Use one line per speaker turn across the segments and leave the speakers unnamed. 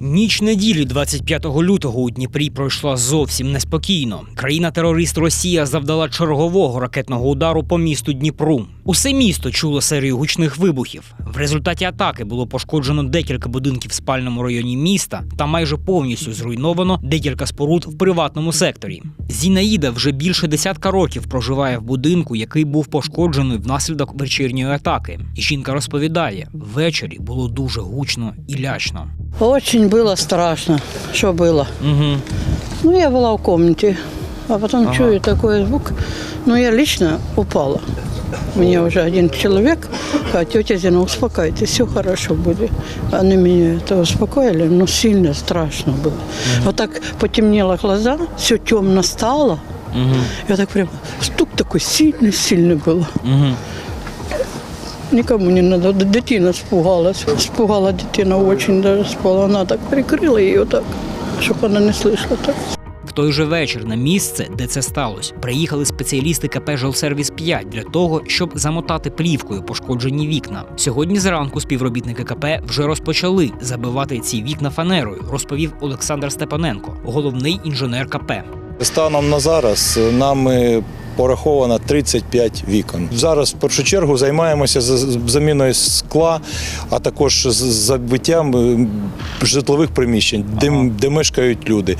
Ніч неділі 25 лютого у Дніпрі пройшла зовсім неспокійно. Країна-терорист Росія завдала чергового ракетного удару по місту Дніпру. Усе місто чуло серію гучних вибухів. В результаті атаки було пошкоджено декілька будинків в спальному районі міста та майже повністю зруйновано декілька споруд в приватному секторі. Зінаїда вже більше десятка років проживає в будинку, який був пошкоджений внаслідок вечірньої атаки. І жінка розповідає, ввечері було дуже гучно і лячно.
Очень было страшно, что было.
Угу.
Ну, я была в комнате, а потом чую такой звук. Ну, я лично упала. Мне уже один человек, а тетя Зина, успокойтесь, все хорошо будет. Они меня это успокоили, но сильно страшно было. Вот так потемнело глаза, все темно стало.
Угу.
Я так прям, стук такой сильный-сильный был.
Угу.
Никому не надо. Д- Дитина спугалась. Спугала дитина очень даже спала. Она так прикрыла ее так, чтобы она не слышала так.
той же вечір на місце, де це сталося, приїхали спеціалісти КП «Жилсервіс 5 для того, щоб замотати плівкою пошкоджені вікна. Сьогодні зранку співробітники КП вже розпочали забивати ці вікна фанерою, розповів Олександр Степаненко, головний інженер КП.
Станом на зараз нами пораховано 35 вікон. Зараз в першу чергу займаємося заміною скла, а також забиттям е, житлових приміщень, де, де мешкають люди.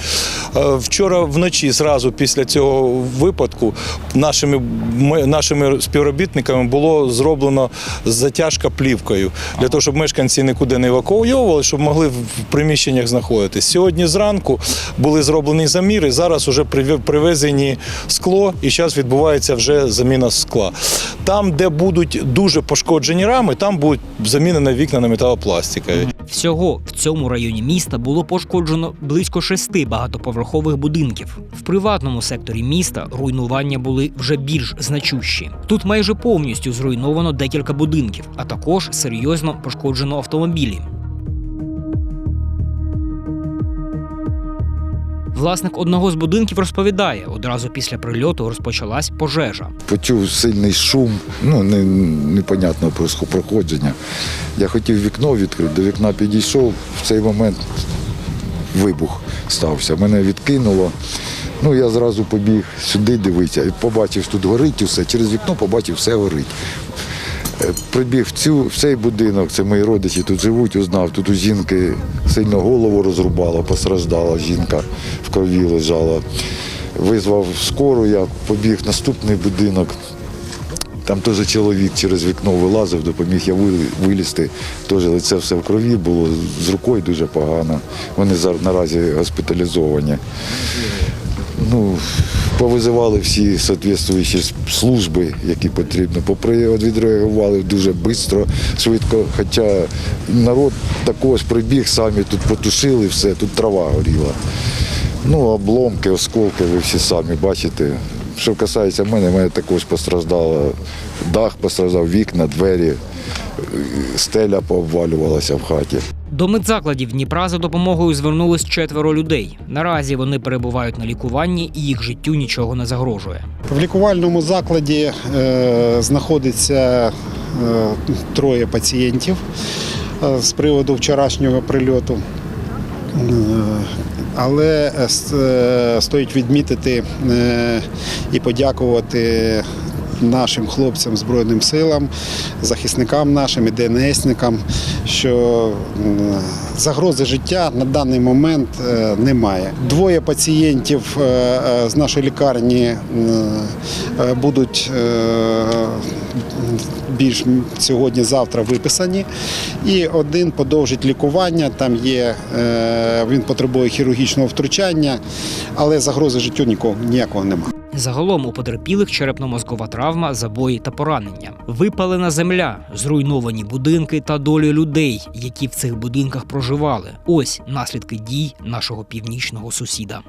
Е, Вчора вночі, зразу після цього випадку, нашими, нашими співробітниками було зроблено затяжка плівкою для того, щоб мешканці нікуди не евакуйовували, щоб могли в приміщеннях знаходитись. Сьогодні зранку були зроблені заміри. Зараз вже привезені скло, і зараз відбувається вже заміна скла. Там, де будуть дуже пошкоджені рами, там будуть замінені вікна на металопластикові.
Всього в цьому районі міста було пошкоджено близько шести багатоповерхових будинків. В приватному секторі міста руйнування були вже більш значущі. Тут майже повністю зруйновано декілька будинків, а також серйозно пошкоджено автомобілі. Власник одного з будинків розповідає, одразу після прильоту розпочалась пожежа.
почув сильний шум, ну не, непонятного проходження. Я хотів вікно відкрити, до вікна підійшов, в цей момент вибух стався. Мене відкинуло. Ну, я зразу побіг сюди дивитися. І Побачив, тут горить усе. Через вікно побачив, все горить. Прибіг цю, в цей будинок, це мої родичі тут живуть, узнав. Тут у жінки сильно голову розрубала, постраждала жінка, в крові лежала. Визвав скору, я побіг в наступний будинок. Там теж чоловік через вікно вилазив, допоміг я вилізти. Теж лице все в крові було, з рукою дуже погано. Вони зараз наразі госпіталізовані. Ну, повизивали всі соответствуючі служби, які потрібно. Відреагували дуже швидко, швидко. Хоча народ також прибіг, самі тут потушили все, тут трава горіла. Ну, обломки, осколки, ви всі самі бачите. Що касається мене, мене також постраждало дах, постраждав вікна, двері, стеля пообвалювалася в хаті.
До медзакладів Дніпра за допомогою звернулись четверо людей. Наразі вони перебувають на лікуванні і їх життю нічого не загрожує.
В лікувальному закладі е, знаходиться е, троє пацієнтів е, з приводу вчорашнього прильоту. Е, Але е, е, стоїть відмітити і подякувати нашим хлопцям Збройним силам, захисникам нашим і ДНСникам, що загрози життя на даний момент е, немає. Двоє пацієнтів е, е, з нашої лікарні будуть більш сьогодні-завтра виписані, і один подовжить лікування. Там є він потребує хірургічного втручання, але загрози життю нікого ніякого немає.
Загалом у потерпілих черепно-мозкова травма, забої та поранення, випалена земля, зруйновані будинки та долі людей, які в цих будинках проживали. Ось наслідки дій нашого північного сусіда.